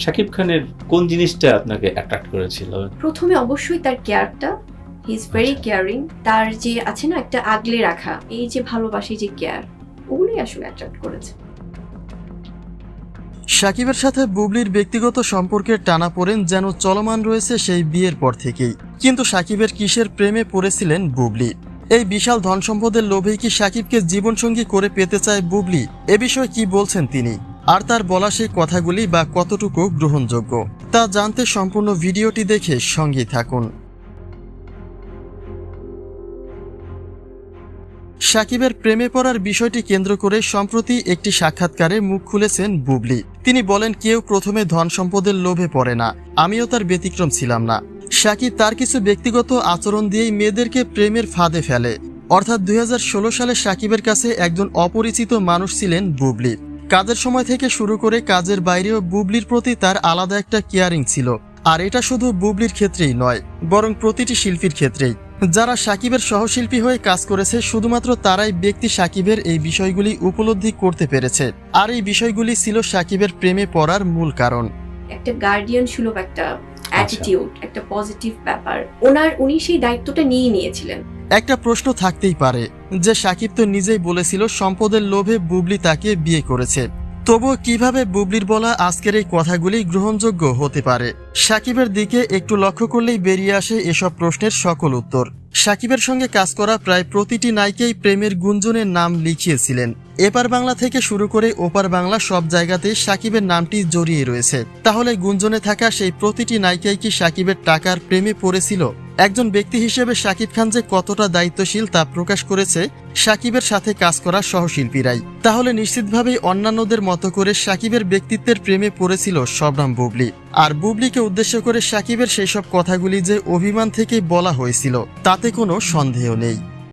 শাকিব খানের কোন জিনিসটা আপনাকে অ্যাট্রাক্ট করেছিল? প্রথমে অবশ্যই তার কেয়ারটা হি ইজ ভেরি। কেয়ারিং তার যে আছে না একটা আগলে রাখা এই যে ভালোবাসি যে কেয়ার ওগুলোই আসলে অ্যাট্রাক্ট করেছে। সাকিবের সাথে বুবলির ব্যক্তিগত সম্পর্কের টানা পড়েন যেন চলমান রয়েছে সেই বিয়ের পর থেকেই। কিন্তু সাকিবের কিসের প্রেমে পড়েছিলেন বুবলি? এই বিশাল ধন সম্পদের লোভেই কি সাকিবকে জীবনসঙ্গী করে পেতে চায় বুবলি? এ বিষয়ে কি বলছেন তিনি? আর তার বলা সেই কথাগুলি বা কতটুকু গ্রহণযোগ্য, তা জানতে সম্পূর্ণ ভিডিওটি দেখে সঙ্গেই থাকুন। সাকিবের প্রেমে পড়ার বিষয়টি কেন্দ্র করে সম্প্রতি একটি সাক্ষাৎকারে মুখ খুলেছেন বুবলি। তিনি বলেন, কেউ প্রথমে ধন সম্পদের লোভে পড়ে না, আমিও তার ব্যতিক্রম ছিলাম না। সাকিব তার কিছু ব্যক্তিগত আচরণ দিয়েই মেয়েদেরকে প্রেমের ফাঁদে ফেলে। অর্থাৎ দুই হাজার ষোলো সালে সাকিবের কাছে একজন অপরিচিত মানুষ ছিলেন বুবলি। কাজের সময় থেকে শুরু করে কাজের বাইরেও বুবলির প্রতি তার আলাদা একটা কেয়ারিং ছিল। আর এটা শুধু বুবলির ক্ষেত্রেই নয় বরং প্রতিটি শিল্পীর ক্ষেত্রেই। যারা সাকিবের সহশিল্পী হয়ে কাজ করেছে শুধুমাত্র তারাই ব্যক্তি সাকিবের এই বিষয়গুলি উপলব্ধি করতে পেরেছে। আর এই বিষয়গুলি ছিল সাকিবের প্রেমে পড়ার মূল কারণ। একটা গার্ডিয়ান সুলভ একটা অ্যাটিটিউড একটা পজিটিভ ব্যাপার। ওনার উনি সেই দায়িত্বটা নিয়ে নিয়েছিলেন। একটা প্রশ্ন থাকতেই পারে যে সাকিব তো নিজেই বলেছিল সম্পদের লোভে বুবলি তাকে বিয়ে করেছে। তবুও কীভাবে বুবলির বলা আজকের এই কথাগুলি গ্রহণযোগ্য হতে পারে? সাকিবের দিকে একটু লক্ষ্য করলেই বেরিয়ে আসে এসব প্রশ্নের সকল উত্তর। সাকিবের সঙ্গে কাজ করা প্রায় প্রতিটি নায়িকাই প্রেমের গুঞ্জনের নাম লিখিয়েছিলেন। এপার বাংলা থেকে শুরু করে ওপার বাংলা সব জায়গাতেই সাকিবের নামটি জড়িয়ে রয়েছে। তাহলে গুঞ্জনে থাকা সেই প্রতিটি নায়িকাই কি সাকিবের টাকার প্রেমে পড়েছিল? একজন ব্যক্তি হিসেবে সাকিব খান যে কতটা দায়িত্বশীল তা প্রকাশ করেছে সাকিবের সাথে কাজ করা সহশিল্পীরাই। তাহলে নিশ্চিতভাবেই অন্যান্যদের মতো করে সাকিবের ব্যক্তিত্বের প্রেমে পড়েছিল সবরাম বুবলি। আর বুবলিকে উদ্দেশ্য করে সাকিবের সেই সব কথাগুলি যে অভিমান থেকে বলা হয়েছিল, তাতে কোনো সন্দেহ নেই।